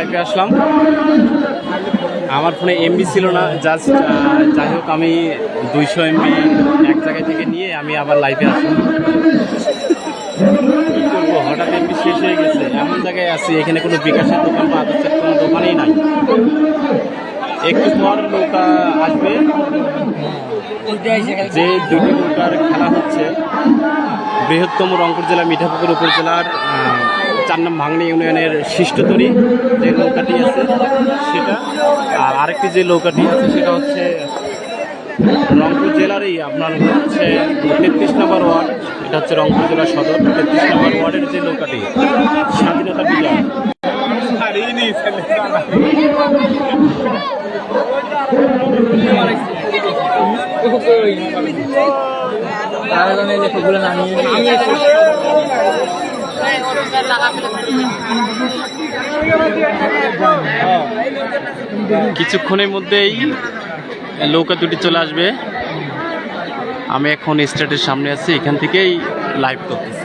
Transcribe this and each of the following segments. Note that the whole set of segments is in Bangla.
লাইভে আসলাম। আমার ফোনে এমবি ছিল না জাস্ট যাই হোক, আমি দুইশো এমবি এক জায়গায় থেকে নিয়ে আমি আবার লাইভে আসলাম। কি করব হঠাৎ এমবি শেষ হয়ে গেছে, এমন জায়গায় আছি, এখানে কোনো বিকাশের দোকান বা আদর্শের কোনো দোকানেই নাই। একটু পর নৌকা আসবে। যে দুটি নৌকার খেলা হচ্ছে, বৃহত্তম রংপুর জেলা, মিঠাপুকুর উপজেলার চার নাম ভাঙনি ইউনিয়নের শিষ্টতরী যে নৌকাটি আছে সেটা, আর আরেকটি যে নৌকাটি আছে সেটা হচ্ছে রংপুর জেলারই, আপনার হচ্ছে তেত্রিশ নম্বর ওয়ার্ড। এটা হচ্ছে রংপুর জেলার সদর, তেত্রিশ নম্বর ওয়ার্ডের যে নৌকাটি, স্বাধীনতা বিজয়। কিছুক্ষণের মধ্যেই নৌকা দুটি চলে আসবে। আমি এখন স্টেটের সামনে আছি, এখান থেকেই লাইভ করতেছি।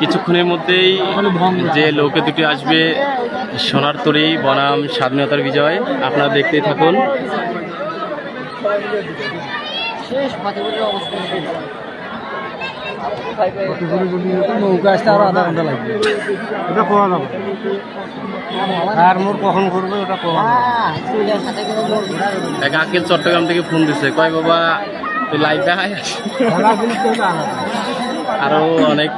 কিছুক্ষণের মধ্যেই যে লোকে দুটি আসবে সোনার তরী বনাম স্বাধীনতার বিজয় আপনারা দেখতেই থাকুন। নৌকা আসতে আরও আধা ঘণ্টা লাগবে ওটা পাওয়া যাবে। আর মোর কখন করবে ওটা পাওয়া এক আঙ্কেল চট্টগ্রাম থেকে ফোন দিছে কয় বাবা তুই লাইভ দেখায় আরও অনেক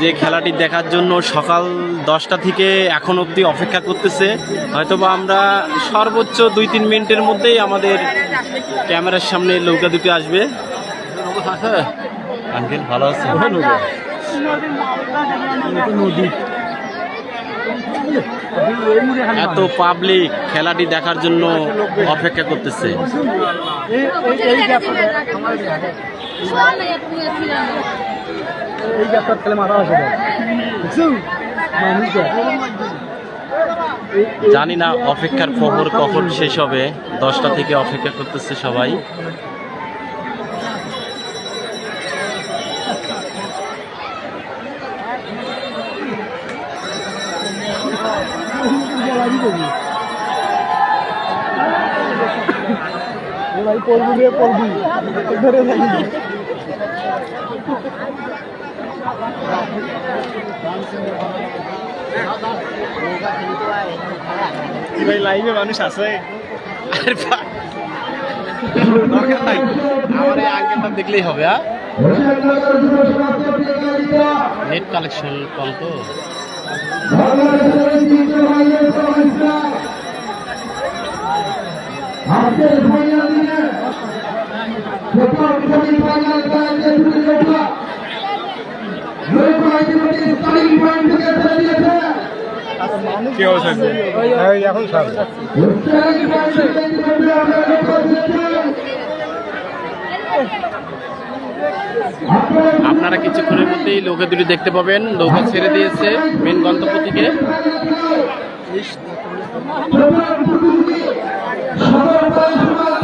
যে খেলাটি দেখার জন্য সকাল দশটা থেকে এখন অবধি অপেক্ষা করতেছে হয়তোবা আমরা সর্বোচ্চ দুই তিন মিনিটের মধ্যেই আমাদের ক্যামেরার সামনে নৌকা দুটি আসবে আঙ্কেল ভালো আছে এত পাবলিক খেলাটি দেখার জন্য অপেক্ষা করতেছে এই গ্যাপটা খেলে মাথা আসে জানি না অপেক্ষার খবর কখন শেষ হবে। দশটা থেকে অপেক্ষা করতেছে সবাই। পড়বি পড়বি ধরে ভাই লাইভে মানুষ আছে। আরে দরকার নাই। আমার এই আঙ্কেলটা দেখলেই হবে হ্যাঁ? নেট কালেকশন কম তো। আজকের ফাইনাল দিনে কি এই এখন আপনারা কিছুক্ষণের মধ্যেই নৌকা দুটি দেখতে পাবেন নৌকা ছেড়ে দিয়েছে মেন গন্তব্য থেকে পরিষেবা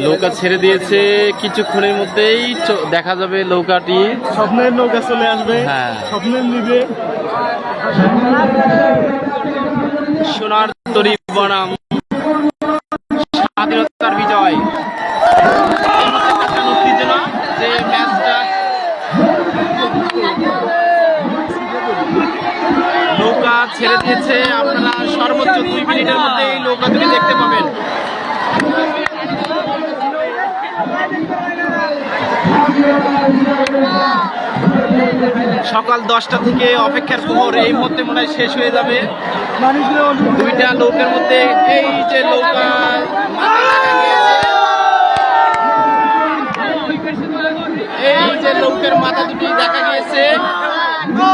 নৌকা ছেড়ে দিয়েছে। কিছুক্ষণের মধ্যেই দেখা যাবে নৌকাটি। স্বপ্নের নৌকা চলে আসবে। হ্যাঁ। স্বপ্নের নিবে। সোনার তরি বনাম। স্বাধীনতার বিজয়। উত্তেজনা যে ম্যাচটা নৌকা ছেড়ে দিয়েছে আপনারা সর্বোচ্চ দুই মিনিটের মধ্যে এই নৌকা দুটি দেখতে পাবেন। সকাল দশটা থেকে অপেক্ষার প্রহর এই মুহূর্তে মনে হয় শেষ হয়ে যাবে। দুইটা নৌকার মধ্যে এই যে নৌকা, এই যে নৌকার মাথা দুটি দেখা গিয়েছে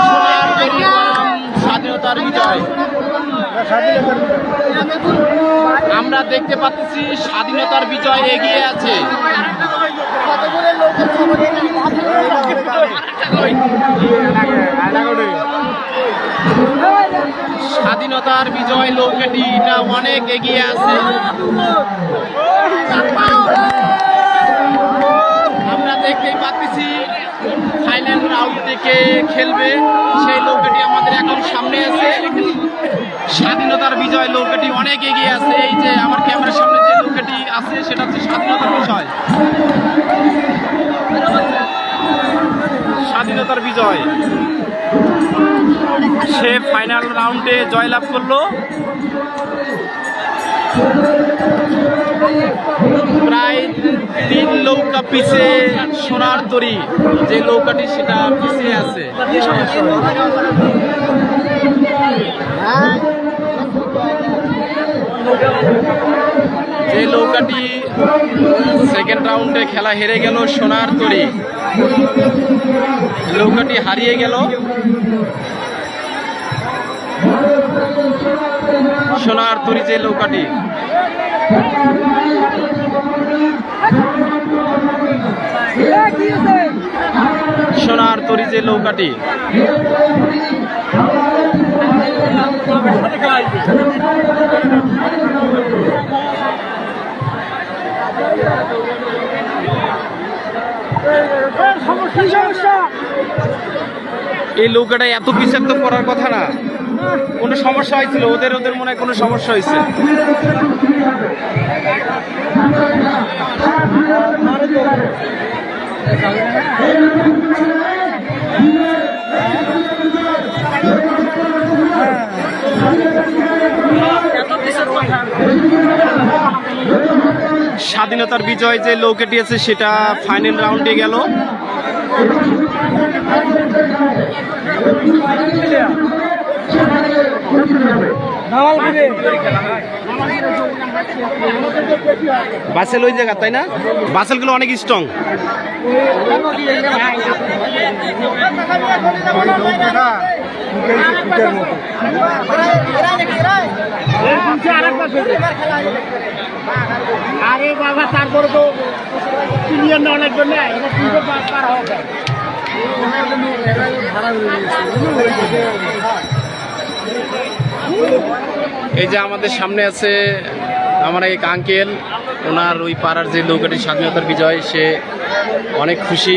সোনার তরী বনাম স্বাধীনতার বিজয় আমরা দেখতে পাচ্ছি স্বাধীনতার বিজয় এগিয়ে আছে। স্বাধীনতার বিজয় নৌকাটি এটা অনেক এগিয়ে আছে। আমরা দেখতেই পাচ্ছি ফাইনাল রাউন্ড থেকে খেলবে। সেই নৌকাটি আমাদের এখন সামনে আছে। বিজয় নৌকাটি অনেক এগিয়ে আছে। এই যে আমার ক্যামেরার সামনে যে নৌকাটি আছে, সেটা হচ্ছে স্বাধীনতার বিজয়। স্বাধীনতার বিজয়। সে ফাইনাল রাউন্ডে জয়লাভ করল। প্রায় তিন নৌকা পিছে সোনার তরি। যে নৌকাটি সেটা পিছিয়ে আছে। যে নৌকাটি সেকেন্ড রাউন্ডে খেলা হেরে গেল সোনার তরি। নৌকাটি হারিয়ে গেল। সোনার তরি যে নৌকাটি। সোনার তরি যে নৌকাটি। এই নৌকাটা এত বিষাক্ত করার কথা না। কোনো সমস্যা হয়েছিল? ওদের ওদের মনে হয় কোনো সমস্যা হয়েছে। স্বাধীনতার বিজয় যে নৌকাটি আছে সেটা ফাইনাল রাউন্ডে গেল। সেখানে বাসেল ওই জায়গা, তাই না? বাসেলগুলো অনেক স্ট্রং আরে বাবা, তারপরে তো ক্লিয়ার না অনেক জন্য পার হবে। এই যে আমাদের সামনে আছে আমার এক আঙ্কেল ওনার ওই পাড়ার যে নৌকাটি স্বাধীনতার বিজয়, সে অনেক খুশি।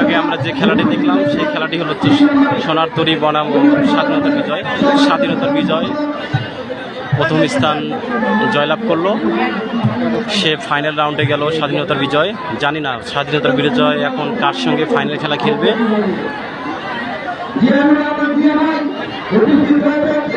আগে আমরা যে খেলাটি দেখলাম, সেই খেলাটি হলো হচ্ছে সোনার তরী বনাম স্বাধীনতার বিজয় স্বাধীনতার বিজয়। প্রথম স্থান জয়লাভ করল। সে ফাইনাল রাউন্ডে গেল স্বাধীনতার বিজয়। জানি না স্বাধীনতার বিজয় এখন কার সঙ্গে ফাইনাল খেলা খেলবে।